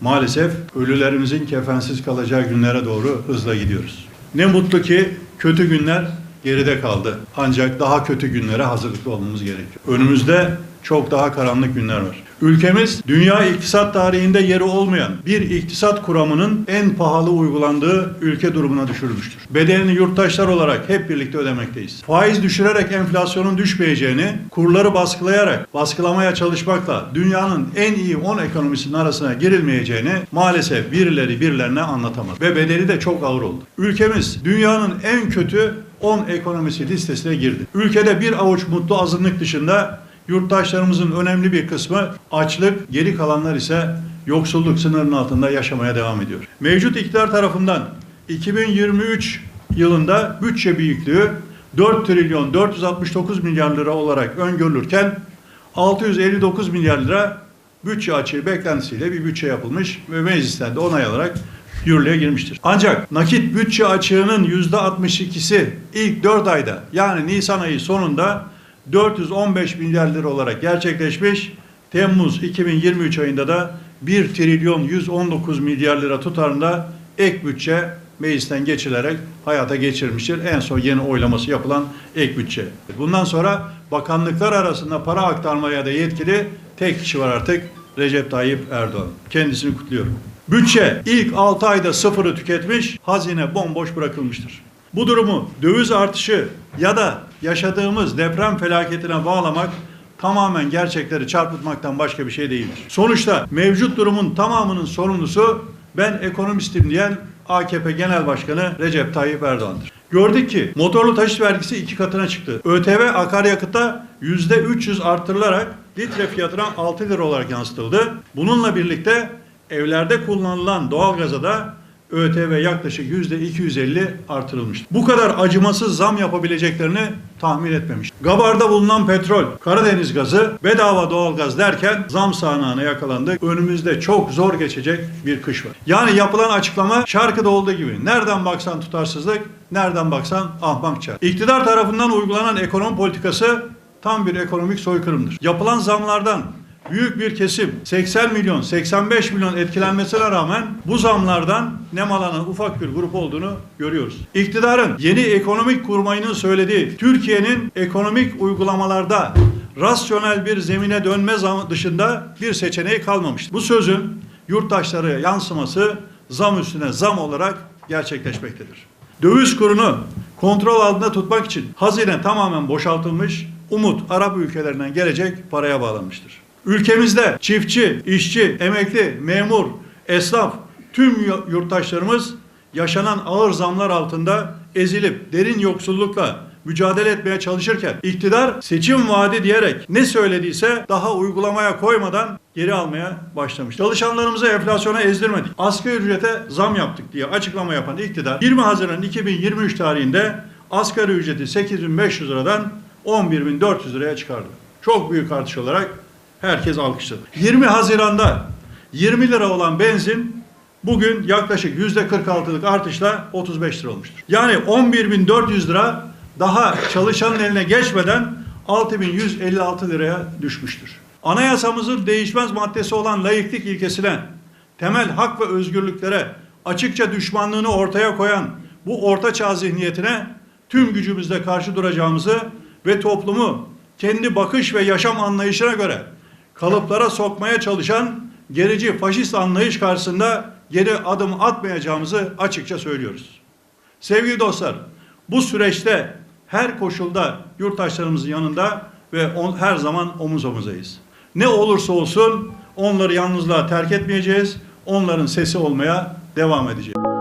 Maalesef ölülerimizin kefensiz kalacağı günlere doğru hızla gidiyoruz. Ne mutlu ki kötü günler geride kaldı. Ancak daha kötü günlere hazırlıklı olmamız gerekiyor. Önümüzde çok daha karanlık günler var. Ülkemiz dünya iktisat tarihinde yeri olmayan bir iktisat kuramının en pahalı uygulandığı ülke durumuna düşürmüştür. Bedelini yurttaşlar olarak hep birlikte ödemekteyiz. Faiz düşürerek enflasyonun düşmeyeceğini, kurları baskılayarak, baskılamaya çalışmakla dünyanın en iyi 10 ekonomisinin arasına girilmeyeceğini maalesef birileri birilerine anlatamaz. Ve bedeli de çok ağır oldu. Ülkemiz dünyanın en kötü 10 ekonomisi listesine girdi. Ülkede bir avuç mutlu azınlık dışında yurttaşlarımızın önemli bir kısmı açlık, geri kalanlar ise yoksulluk sınırının altında yaşamaya devam ediyor. Mevcut iktidar tarafından 2023 yılında bütçe büyüklüğü 4 trilyon 469 milyar lira olarak öngörülürken 659 milyar lira bütçe açığı beklentisiyle bir bütçe yapılmış ve meclisten de onay alarak yürürlüğe girmiştir. Ancak nakit bütçe açığının %62'si ilk 4 ayda yani Nisan ayı sonunda 415 milyar lira olarak gerçekleşmiş. Temmuz 2023 ayında da 1 trilyon 119 milyar lira tutarında ek bütçe meclisten geçilerek hayata geçirmiştir. En son yeni oylaması yapılan ek bütçe. Bundan sonra bakanlıklar arasında para aktarmaya da yetkili tek kişi var artık Recep Tayyip Erdoğan. Kendisini kutluyorum. Bütçe ilk 6 ayda sıfırı tüketmiş, hazine bomboş bırakılmıştır. Bu durumu döviz artışı ya da yaşadığımız deprem felaketine bağlamak tamamen gerçekleri çarpıtmaktan başka bir şey değildir. Sonuçta mevcut durumun tamamının sorumlusu ben ekonomistim diyen AKP Genel Başkanı Recep Tayyip Erdoğan'dır. Gördük ki motorlu taşıt vergisi iki katına çıktı. ÖTV akaryakıta yüzde 300 artırılarak litre fiyatına 6 lira olarak yansıtıldı. Bununla birlikte evlerde kullanılan doğalgaza da ÖTV yaklaşık yüzde 250 artırılmıştır. Bu kadar acımasız zam yapabileceklerini tahmin etmemiş. Gabar'da bulunan petrol, Karadeniz gazı, bedava doğalgaz derken zam sahnağına yakalandı. Önümüzde çok zor geçecek bir kış var. Yani yapılan açıklama şarkıda olduğu gibi nereden baksan tutarsızlık, nereden baksan ahmakça. İktidar tarafından uygulanan ekonomi politikası tam bir ekonomik soykırımdır. Yapılan zamlardan büyük bir kesim 80 milyon 85 milyon etkilenmesine rağmen bu zamlardan nemalanan ufak bir grup olduğunu görüyoruz. İktidarın yeni ekonomik kurmayının söylediği Türkiye'nin ekonomik uygulamalarda rasyonel bir zemine dönme dışında bir seçeneği kalmamıştır. Bu sözün yurttaşlara yansıması zam üstüne zam olarak gerçekleşmektedir. Döviz kurunu kontrol altında tutmak için hazine tamamen boşaltılmış, umut Arap ülkelerinden gelecek paraya bağlanmıştır. Ülkemizde çiftçi, işçi, emekli, memur, esnaf tüm yurttaşlarımız yaşanan ağır zamlar altında ezilip derin yoksullukla mücadele etmeye çalışırken iktidar seçim vaadi diyerek ne söylediyse daha uygulamaya koymadan geri almaya başlamış. Çalışanlarımızı enflasyona ezdirmedik. Asgari ücrete zam yaptık diye açıklama yapan iktidar 20 Haziran 2023 tarihinde asgari ücreti 8500 liradan 11400 liraya çıkardı. Çok büyük artış olarak herkes alkışladı. 20 Haziran'da 20 lira olan benzin bugün yaklaşık yüzde 46'lık artışla 35 lira olmuştur. Yani 11.400 lira daha çalışanın eline geçmeden 6156 liraya düşmüştür. Anayasamızın değişmez maddesi olan layıklık ilkesine, temel hak ve özgürlüklere açıkça düşmanlığını ortaya koyan bu ortaçağ zihniyetine tüm gücümüzle karşı duracağımızı ve toplumu kendi bakış ve yaşam anlayışına göre kalıplara sokmaya çalışan gerici faşist anlayış karşısında geri adım atmayacağımızı açıkça söylüyoruz. Sevgili dostlar, bu süreçte her koşulda yurttaşlarımızın yanında ve on, her zaman omuz omuzayız. Ne olursa olsun onları yalnızlığa terk etmeyeceğiz, onların sesi olmaya devam edeceğiz.